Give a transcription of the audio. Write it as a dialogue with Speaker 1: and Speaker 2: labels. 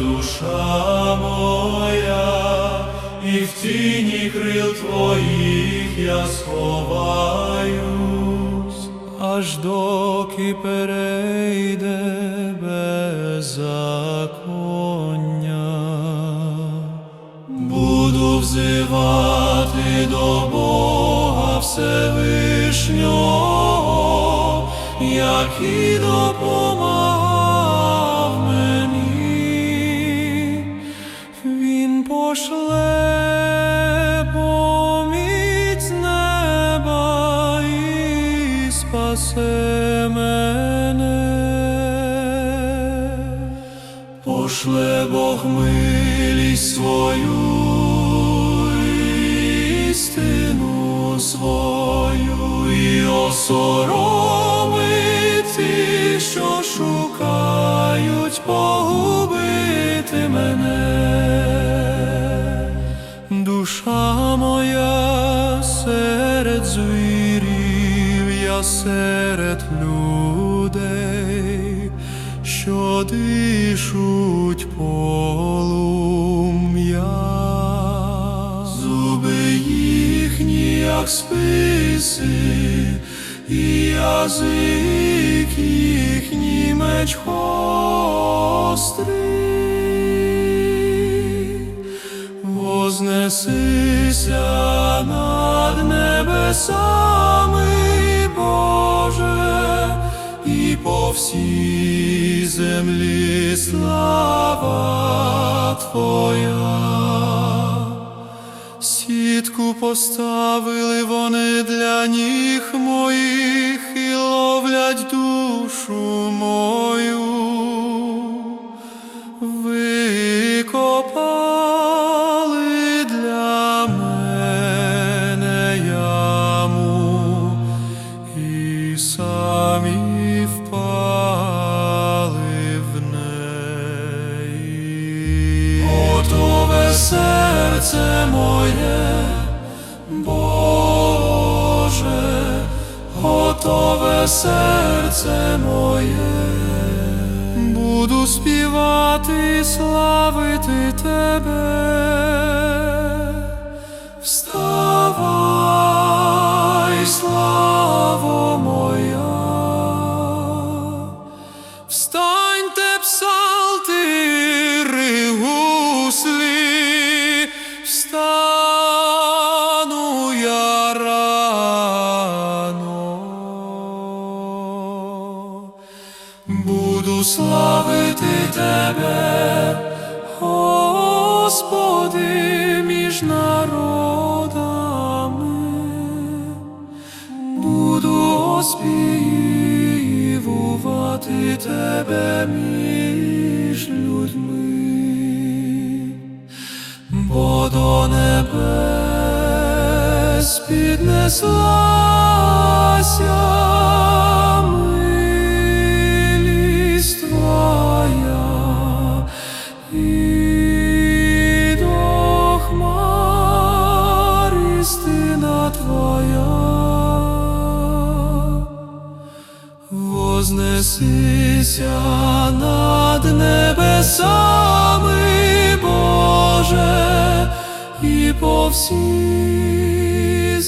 Speaker 1: душа моя, і в тіні крил твоїх я сховаюсь, аж доки перейде беззаконня. Буду взивати до Бога Всевишнього, який допомагав і спасе мене. Пошле Бог милість свою, істину свою і осоромить тих, що шукають погубити мене. Серед людей, що дишуть полум'я, зуби їхні, як списи, і язик їхній меч гострий. Вознесися над небесами, Боже, і по всій землі слава Твоя. Сітку поставили вони для ніг моїх і ловлять душу мою. Викопали самі впали в неї. Готове серце моє, Боже, готове серце моє. Буду співати, славити тебе. Встаньте, псалтири, гуслі, встану я рано. Буду славити тебе, Господи, між народами, буду оспівувати тебе між людьми, бо до небес піднеслася Вознесися над небесами, Боже, і по всій